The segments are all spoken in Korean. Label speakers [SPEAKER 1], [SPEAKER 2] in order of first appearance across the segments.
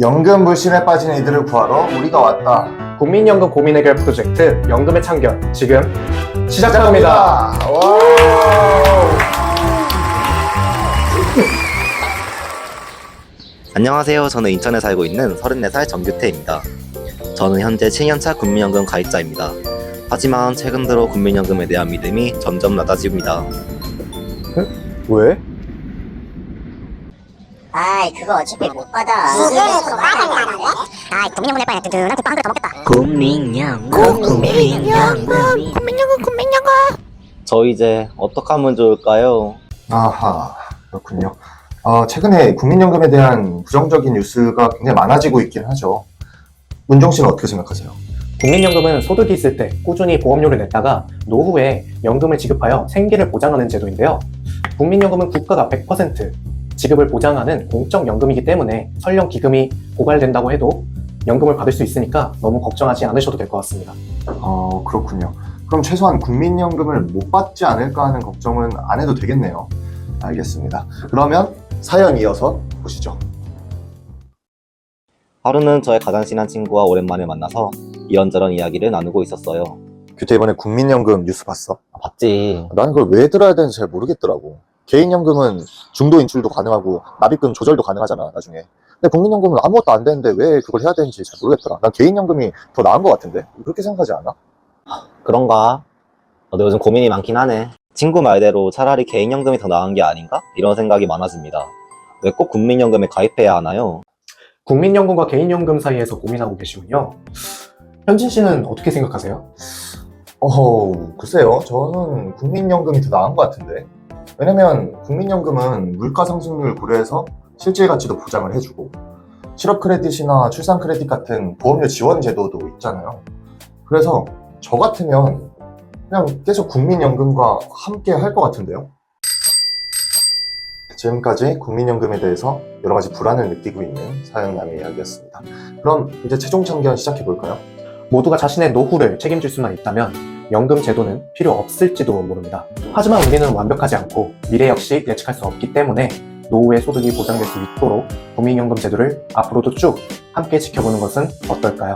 [SPEAKER 1] 연금 불신에 빠진 이들을 구하러 우리가 왔다.
[SPEAKER 2] 국민연금 고민 해결 프로젝트 연금의 창견 지금 시작합니다.
[SPEAKER 3] 안녕하세요. 저는 인천에 살고 있는 34살 정규태입니다. 저는 현재 7년차 국민연금 가입자입니다. 하지만 최근 들어 국민연금에 대한 믿음이 점점 낮아집니다.
[SPEAKER 2] 왜?
[SPEAKER 4] 아이 그거 어차피 못 받아 아이 국민연금 낼 바에 든든한 국밥 한 그릇 더 먹겠다
[SPEAKER 5] 국민연금 국민연금
[SPEAKER 3] 저 이제 어떻게 하면 좋을까요?
[SPEAKER 1] 아하, 그렇군요. 어, 최근에 국민연금에 대한 부정적인 뉴스가 굉장히 많아지고 있긴 하죠. 문종 씨는 어떻게 생각하세요?
[SPEAKER 2] 국민연금은 소득이 있을 때 꾸준히 보험료를 냈다가 노후에 연금을 지급하여 생계를 보장하는 제도인데요. 국민연금은 국가가 100% 지급을 보장하는 공적연금이기 때문에 설령 기금이 고갈된다고 해도 연금을 받을 수 있으니까 너무 걱정하지 않으셔도 될 것 같습니다.
[SPEAKER 1] 어, 그렇군요. 그럼 최소한 국민연금을 못 받지 않을까 하는 걱정은 안 해도 되겠네요. 알겠습니다. 그러면 사연 이어서 보시죠.
[SPEAKER 3] 하루는 저의 가장 친한 친구와 오랜만에 만나서 이런저런 이야기를 나누고 있었어요.
[SPEAKER 1] 규태 이번에 국민연금 뉴스 봤어?
[SPEAKER 3] 봤지.
[SPEAKER 1] 나는 그걸 왜 들어야 되는지 잘 모르겠더라고. 개인연금은 중도 인출도 가능하고 납입금 조절도 가능하잖아 나중에. 근데 국민연금은 아무것도 안 되는데 왜 그걸 해야 되는지 잘 모르겠더라. 난 개인연금이 더 나은 것 같은데 그렇게 생각하지 않아?
[SPEAKER 3] 그런가? 나도 요즘 고민이 많긴 하네. 친구 말대로 차라리 개인연금이 더 나은 게 아닌가? 이런 생각이 많아집니다. 왜 꼭 국민연금에 가입해야 하나요?
[SPEAKER 2] 국민연금과 개인연금 사이에서 고민하고 계시군요. 현진 씨는 어떻게 생각하세요?
[SPEAKER 1] 어, 글쎄요. 저는 국민연금이 더 나은 것 같은데. 왜냐면 국민연금은 물가 상승률 고려해서 실질 가치도 보장을 해주고 실업 크레딧이나 출산 크레딧 같은 보험료 지원 제도도 있잖아요. 그래서 저 같으면 그냥 계속 국민연금과 함께 할 것 같은데요. 지금까지 국민연금에 대해서 여러 가지 불안을 느끼고 있는 사연남의 이야기였습니다. 그럼 이제 최종 참견 시작해 볼까요?
[SPEAKER 2] 모두가 자신의 노후를 책임질 수만 있다면 연금 제도는 필요 없을지도 모릅니다. 하지만 우리는 완벽하지 않고 미래 역시 예측할 수 없기 때문에 노후의 소득이 보장될 수 있도록 국민연금 제도를 앞으로도 쭉 함께 지켜보는 것은 어떨까요?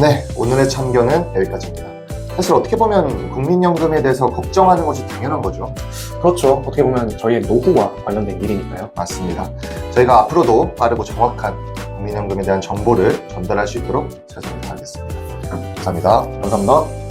[SPEAKER 1] 네, 오늘의 참견은 여기까지입니다. 사실 어떻게 보면 국민연금에 대해서 걱정하는 것이 당연한 거죠.
[SPEAKER 2] 그렇죠. 어떻게 보면 저희의 노후와 관련된 일이니까요.
[SPEAKER 1] 맞습니다. 저희가 앞으로도 빠르고 정확한 국민연금에 대한 정보를 전달할 수 있도록 최선을 다하겠습니다. 감사합니다.
[SPEAKER 2] 감사합니다.